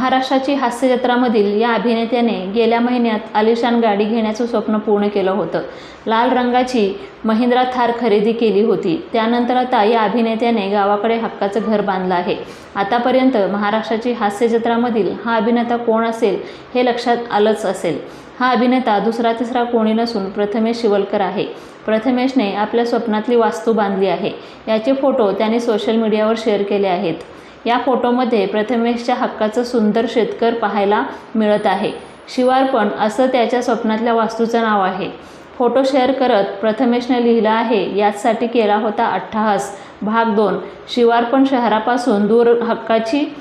महाराष्ट्राची हास्यजत्रामधील या अभिनेत्याने गेल्या महिन्यात आलिशान गाडी घेण्याचं स्वप्न पूर्ण केलं होतं. लाल रंगाची महिंद्रा थार खरेदी केली होती. त्यानंतर आता या अभिनेत्याने गावाकडे हक्काचं घर बांधलं आहे. आतापर्यंत महाराष्ट्राची हास्यजत्रामधील हा अभिनेता कोण असेल हे लक्षात आलंच असेल. हा अभिनेता दुसरा तिसरा कोणी नसून प्रथमेश शिवलकर आहे. प्रथमेशने आपल्या स्वप्नातली वास्तू बांधली आहे. याचे फोटो त्याने सोशल मीडियावर शेअर केले आहेत. या फोटोमध्ये प्रथमेशच्या हक्काचं सुंदर शेतकर पाहायला मिळत आहे. शिवारपण असं त्याच्या स्वप्नातल्या वास्तूचं नाव आहे. फोटो शेअर करत प्रथमेशने लिहिलं आहे याचसाठी केला होता अट्टहास. भाग दोन. शिवारपण शहरापासून दूर हक्काची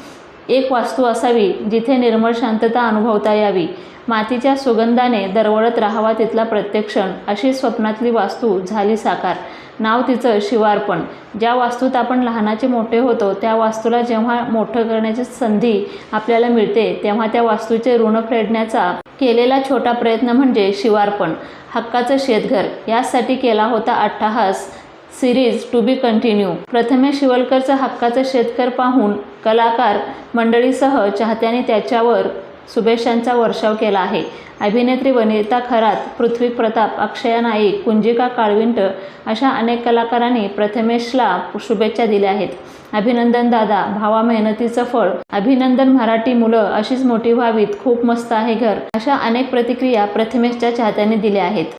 एक वास्तू असावी जिथे निर्मळ शांतता अनुभवता यावी. मातीच्या सुगंधाने दरवळत राहावा तिथला प्रत्येक क्षण अशी स्वप्नातली वास्तू झाली साकार. नाव तिचं शिवार्पण. ज्या वास्तूत आपण लहानाचे मोठे होतो त्या वास्तूला जेव्हा मोठं करण्याची संधी आपल्याला मिळते तेव्हा त्या वास्तूचे ऋण फेडण्याचा केलेला छोटा प्रयत्न म्हणजे शिवार्पण. हक्काचं शेतघर. यासाठी केला होता अट्टाहास series to be continue Prathamesh शिवलकरचं हक्काचं शेतकर पाहून कलाकार मंडळीसह चाहत्यांनी त्याच्यावर शुभेच्छांचा वर्षाव केला आहे. अभिनेत्री वनिता खरात पृथ्वी प्रताप अक्षया नाईक कुंजिका काळविंट अशा अनेक कलाकारांनी प्रथमेशला शुभेच्छा दिल्या आहेत. अभिनंदन दादा भावा मेहनतीचं फळ अभिनंदन मराठी मुलं अशीच मोठी व्हावीत खूप मस्त आहे घर अशा अनेक प्रतिक्रिया प्रथमेशच्या चाहत्यांनी दिल्या आहेत.